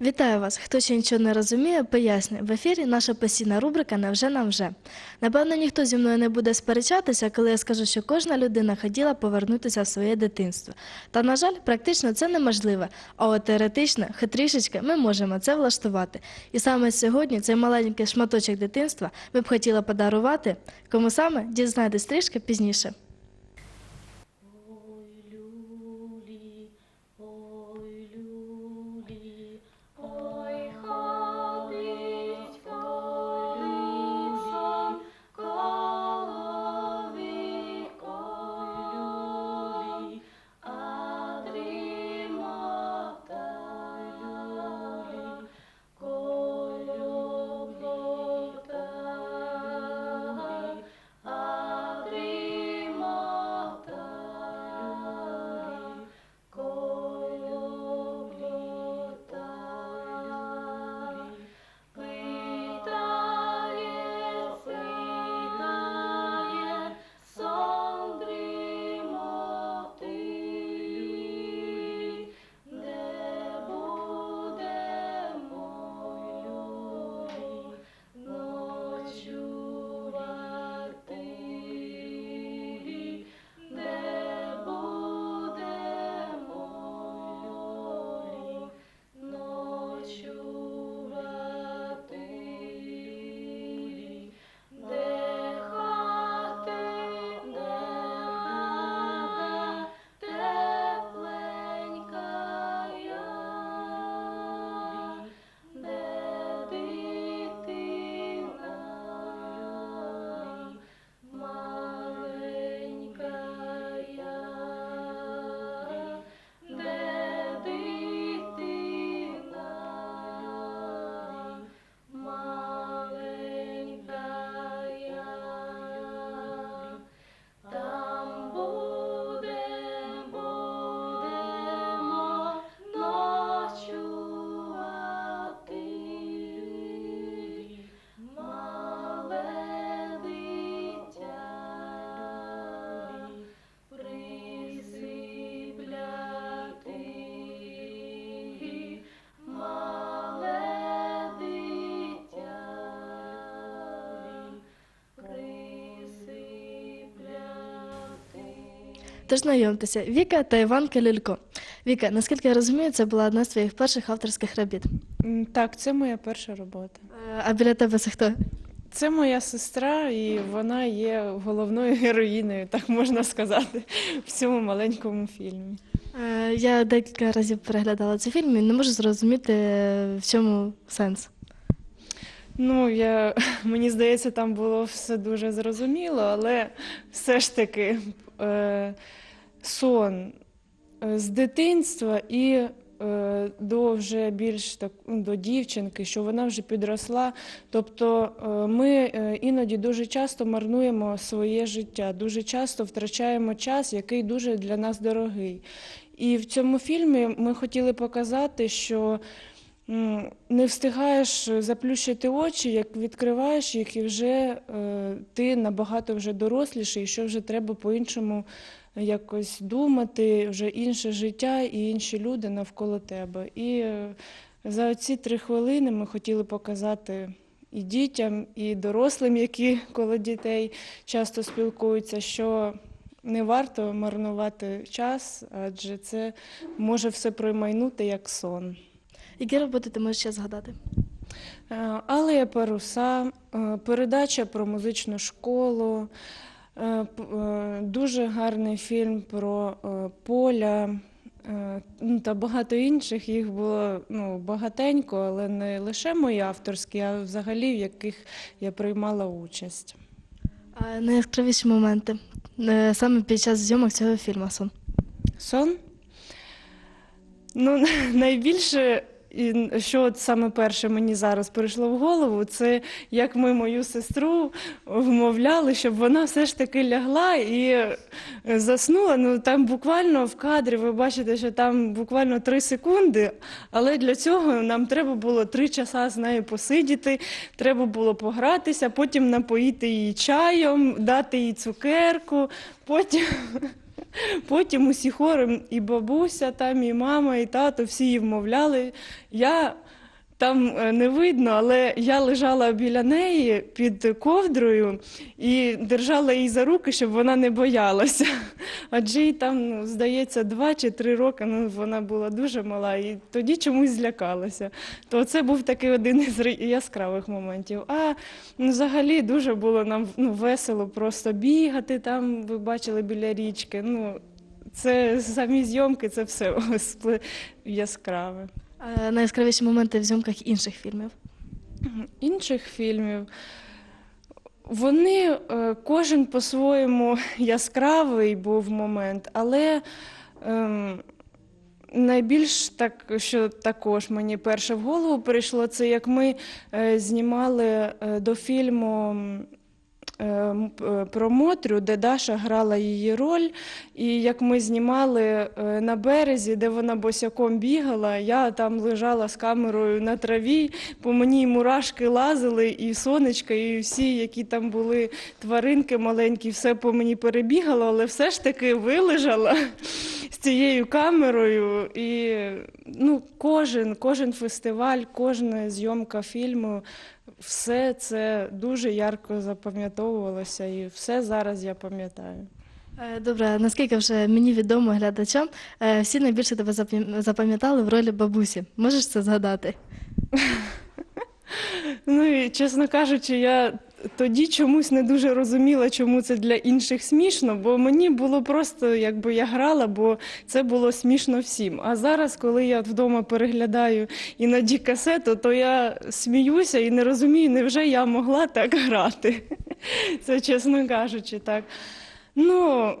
Вітаю вас! Хто ще нічого не розуміє, поясню. В ефірі наша постійна рубрика Невже нам вже. Напевно, ніхто зі мною не буде сперечатися, коли я скажу, що кожна людина хотіла повернутися в своє дитинство. Та, на жаль, практично це неможливо. А от теоретично, хитрішечки, ми можемо це влаштувати. І саме сьогодні цей маленький шматочок дитинства ми б хотіли подарувати. Кому саме дізнаєтесь трішки пізніше. Тож знайомтеся, Віка та Іван Калюлько. Віка, наскільки я розумію, це була одна з твоїх перших авторських робіт. Так, це моя перша робота. Е, А біля тебе це хто? Це моя сестра, і вона є головною героїною, так можна сказати, в цьому маленькому фільмі. Е, Я декілька разів переглядала цей фільм і не можу зрозуміти, в чому сенс. Ну, я, мені здається, там було все дуже зрозуміло, але все ж таки е, сон е, з дитинства і е, до вже більш так, до дівчинки, що вона вже підросла. Тобто е, ми е, іноді дуже часто марнуємо своє життя, дуже часто втрачаємо час, який дуже для нас дорогий. І в цьому фільмі ми хотіли показати, що не встигаєш заплющити очі, як відкриваєш їх, і вже е, ти набагато вже доросліший, і що вже треба по-іншому якось думати, вже інше життя і інші люди навколо тебе. І е, за ці три хвилини ми хотіли показати і дітям, і дорослим, які коло дітей часто спілкуються, що не варто марнувати час, адже це може все промайнути як сон. Які роботи ти можеш ще згадати? Е, Алея паруса, е, передача про музичну школу, е, дуже гарний фільм про поля ну, та багато інших. Їх було ну, багатенько, але не лише мої авторські, а взагалі в яких я приймала участь. А найяскравіші моменти саме під час зйомок цього фільму сон. Сон? Ну, найбільше, і що саме перше мені зараз прийшло в голову, це як ми мою сестру вмовляли, щоб вона все ж таки лягла і е, заснула. Ну там буквально в кадрі ви бачите, що там буквально три секунди, але для цього нам треба було три часа з нею посидіти, треба було погратися, потім напоїти її чаєм, дати їй цукерку, потім. Потім усі хором і бабуся, там, і мама, і тато, всі її вмовляли. Я там е, не видно, але я лежала біля неї під ковдрою і держала її за руки, щоб вона не боялася. Адже їй там, ну, здається, два чи три роки, ну, вона була дуже мала, і тоді чомусь злякалася. То це був такий один із яскравих моментів. А ну, взагалі дуже було нам ну, весело просто бігати там, ви бачили біля річки. Ну, це самі зйомки, це все яскраве. Е, Найяскравіші моменти в зйомках інших фільмів. інших фільмів. Вони е, кожен по-своєму яскравий був момент, але ем, найбільш так, що також мені перше в голову прийшло, це як ми е, знімали е, до фільму. Е, п- Про Мотрю, де Даша грала її роль, і як ми знімали е, на березі, де вона босяком бігала, я там лежала з камерою на траві, по мені мурашки лазили, і сонечка, і всі, які там були тваринки маленькі, все по мені перебігало, але все ж таки вилежала з цією камерою. І ну, кожен, кожен фестиваль, кожна зйомка фільму, все це дуже ярко запам'ятовувалося, і все зараз я пам'ятаю. Е, Добре, наскільки вже мені відомо глядачам, е, всі найбільше тебе запам- запам'ятали в ролі бабусі. Можеш це згадати? Ну і чесно кажучи, я тоді чомусь не дуже розуміла, чому це для інших смішно, бо мені було просто, якби я грала, бо це було смішно всім. А зараз, коли я вдома переглядаю іноді касету, то я сміюся і не розумію, невже я могла так грати. Це чесно кажучи, так. Ну,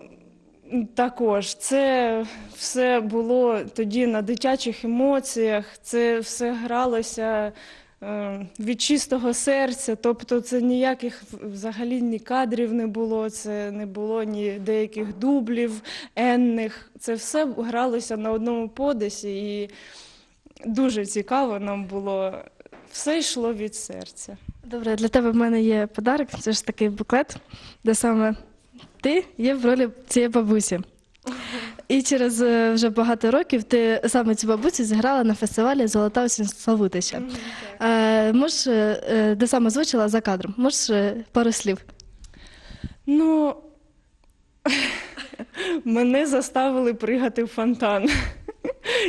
також це все було тоді на дитячих емоціях, це все гралося від чистого серця. Тобто це ніяких взагалі ні кадрів не було, це не було ні деяких дублів енних. Це все гралося на одному подисі, і дуже цікаво нам було. Все йшло від серця. Добре, для тебе в мене є подарок. Це ж такий буклет, де саме ти є в ролі цієї бабусі. І через е, вже багато років ти саме цю бабусю зіграла на фестивалі Золота осінь Славутища. Е, можеш, е, е, де саме звучила за кадром? Можеш е, пару слів? Ну, мене заставили пригати в фонтан.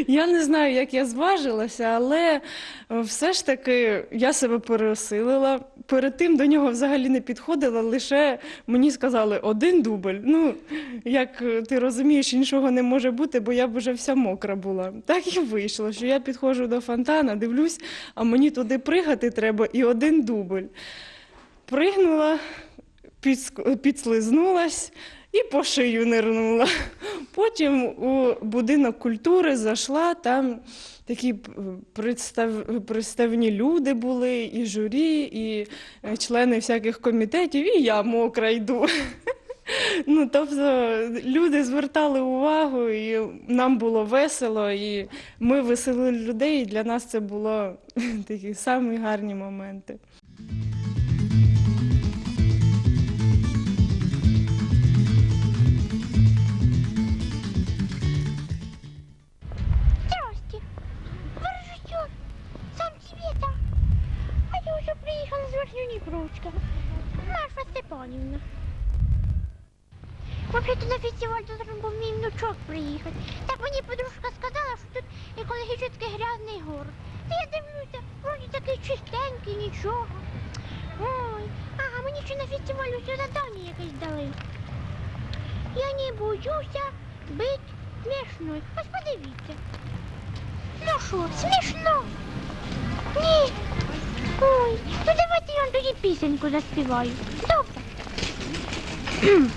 Я не знаю, як я зважилася, але е, все ж таки я себе переосилила. Перед тим до нього взагалі не підходила, лише мені сказали один дубль. Ну, як е, ти розумієш, іншого не може бути, бо я б вже вся мокра була. Так і вийшло, що я підходжу до фонтана, дивлюсь, а мені туди пригати треба і один дубль. Пригнула, підслизнулась і по шию нирнула. Потім у будинок культури зайшла, там такі представ... представні люди були, і журі, і е, члени всяких комітетів, і я мокра йду. Ну, тобто люди звертали увагу, і нам було весело, і ми веселили людей, і для нас це було такі самі гарні моменти. Приехала с Верхнеднепровска. Марфа Степанівна. Вообще-то на фестиваль був мій внучок приїхати. Так мені подружка сказала, що тут екологічно грязний город. Та я дивлюся, вроді такий чистенький, нічого. Ой, ага, мені ще на фестивалю задання якесь дали. Я не боюся бить смішною. Ось подивіться. Ну що, смішно? Ні. Ой, ну давайте я вам тоді пісеньку заспіваю. Добре.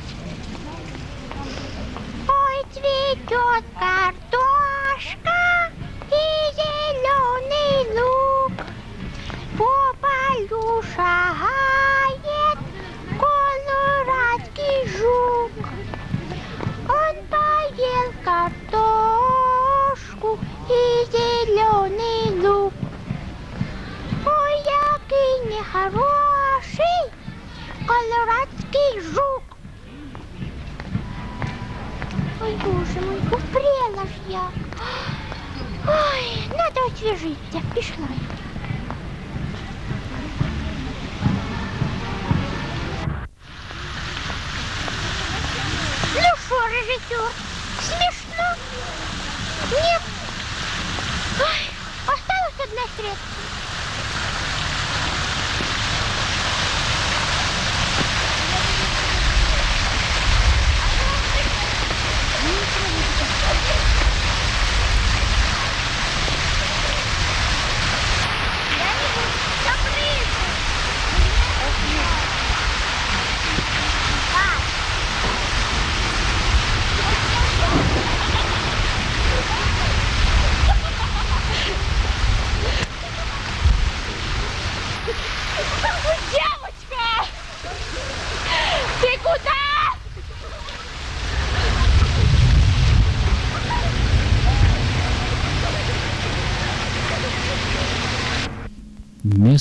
Ой, цветет картошка и зеленый лук. По полю шагает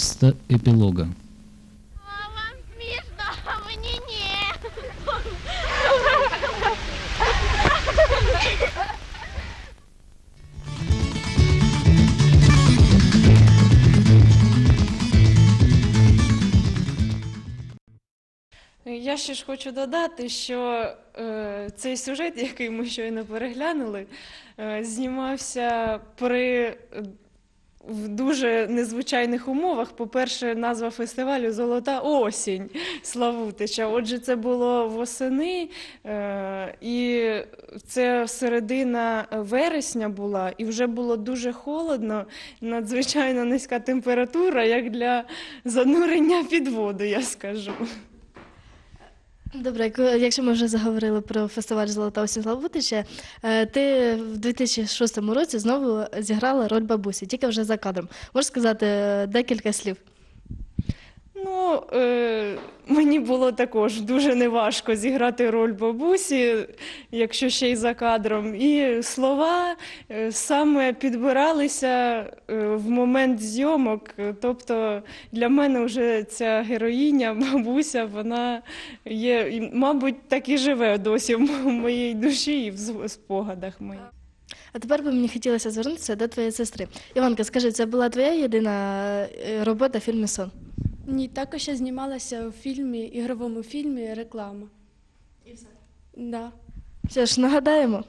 Место эпилога. А вам. Я ще ж хочу додати, що е, цей сюжет, який ми щойно переглянули, е, знімався при в дуже незвичайних умовах. По-перше, назва фестивалю Золота осінь Славутича. Отже, це було восени, е, і це середина вересня була, і вже було дуже холодно, надзвичайно низька температура, як для занурення під воду, я скажу. Добре, якщо ми вже заговорили про фестиваль Золота осінь Славутича, е, ти в 2006 році знову зіграла роль бабусі, тільки вже за кадром. Можеш сказати е, декілька слів? Е, мені було також дуже неважко зіграти роль бабусі, якщо ще й за кадром. І слова е, саме підбиралися е, в момент зйомок. Тобто для мене вже ця героїня, бабуся, вона є, мабуть, так і живе досі в моїй душі і в спогадах моїх. А тепер би мені хотілося звернутися до твоєї сестри. Іванка, скажи, це була твоя єдина е, робота в фільмі Сон? Ні, також я знімалася у фільмі, ігровому фільмі реклама. І все? Да. Що ж, нагадаємо.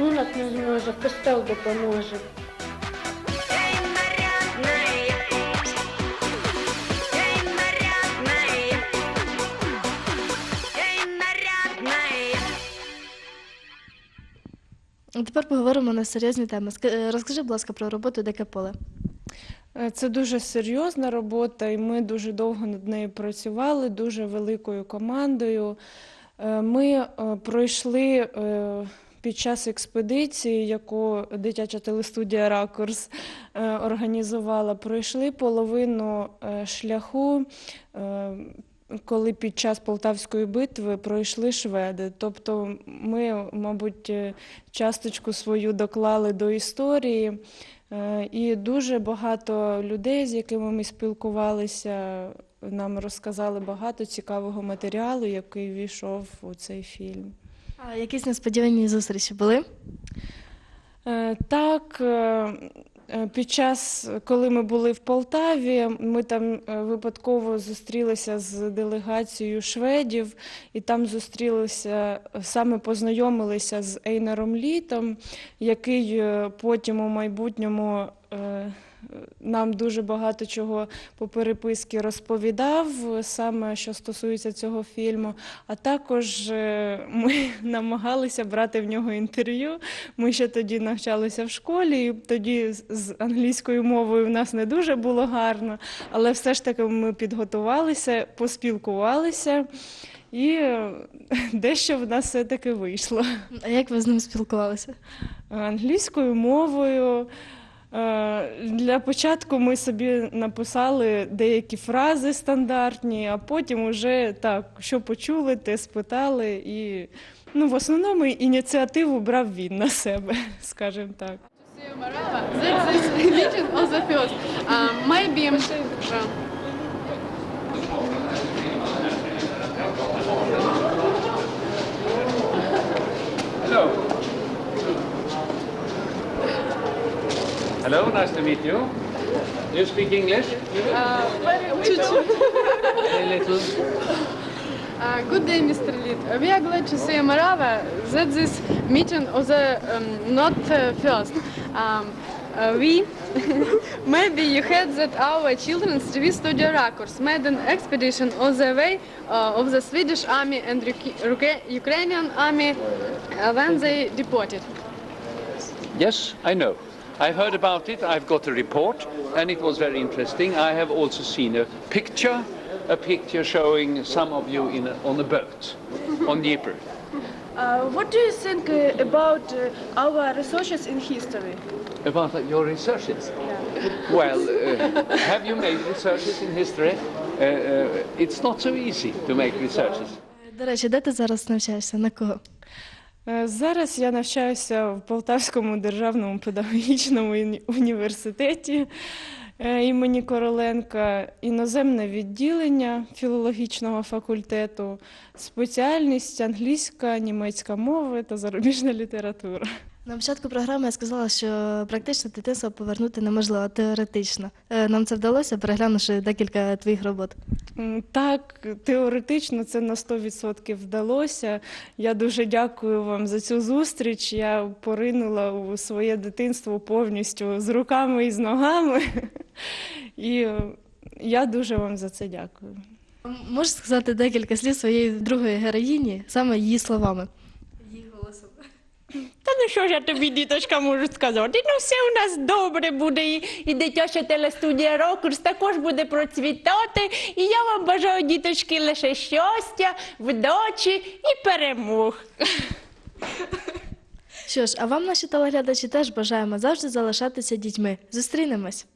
Шлунок не зможе, костел допоможе. Тепер поговоримо на серйозні теми. Е, Розкажи, будь ласка, про роботу Дике поле. Е, Це дуже серйозна робота, і ми дуже довго над нею працювали, дуже великою командою. Е, Ми пройшли під час експедиції, яку дитяча телестудія Ракурс е, організувала, пройшли половину е, шляху. е, Коли під час Полтавської битви пройшли шведи. Тобто ми, мабуть, часточку свою доклали до історії. І дуже багато людей, з якими ми спілкувалися, нам розказали багато цікавого матеріалу, який війшов у цей фільм. А якісь несподівані зустрічі були? Е, Так, е, Е, Під час, коли ми були в Полтаві, ми там випадково зустрілися з делегацією шведів, і там зустрілися, саме познайомилися з Ейнаром Літом, який потім у майбутньому нам дуже багато чого по переписці розповідав, саме що стосується цього фільму. А також е, ми намагалися брати в нього інтерв'ю. Ми ще тоді навчалися в школі, і тоді з- англійською мовою в нас не дуже було гарно, але все ж таки ми підготувалися, поспілкувалися, і е, дещо в нас все-таки вийшло. А як ви з ним спілкувалися? Англійською мовою. Е, Для початку ми собі написали деякі фрази стандартні, а потім уже так, що почули, те спитали. І ну, в основному ініціативу брав він на себе, скажімо так. Marava, this religion of Hello, nice to meet you. Do you speak English? A little. uh, good day, Mr. Lid. Uh, we are glad to see Marava that this meeting the um, not uh, first. Um, uh, we maybe you heard that our children's TV studio Rakurs made an expedition on the way uh, of the Swedish army and Uk- Uk- Ukrainian army uh, when they deported. Yes, I know. I heard about it. I've got a report, and it was very interesting. I have also seen a picture, a picture showing some of you in a, on a boat on Dnieper. Uh, what do you think uh, about uh, our researches in history? About your researches? Well, uh, have you made researches in history? Uh, uh, it's not so easy to make researches. До речі, де ти зараз навчаєшся? На кого? Е, Зараз я навчаюся в Полтавському державному педагогічному університеті е, імені Короленка, іноземне відділення філологічного факультету, спеціальність англійська, німецька мова та зарубіжна література. На початку програми я сказала, що практично дитинство повернути неможливо, теоретично. Е, Нам це вдалося, переглянувши декілька твоїх робот. Так, теоретично це на 100% вдалося. Я дуже дякую вам за цю зустріч. Я поринула у своє дитинство повністю з руками і з ногами. І е, я дуже вам за це дякую. Можеш сказати декілька слів своєї другої героїні, саме її словами. Та ну що ж я тобі, діточка, можу сказати? Ну все у нас добре буде, і, і дитяча телестудія Рокурс також буде процвітати. І я вам бажаю, діточки, лише щастя, вдачі і перемог. Що ж, а вам, наші телеглядачі, теж бажаємо завжди залишатися дітьми. Зустрінемось!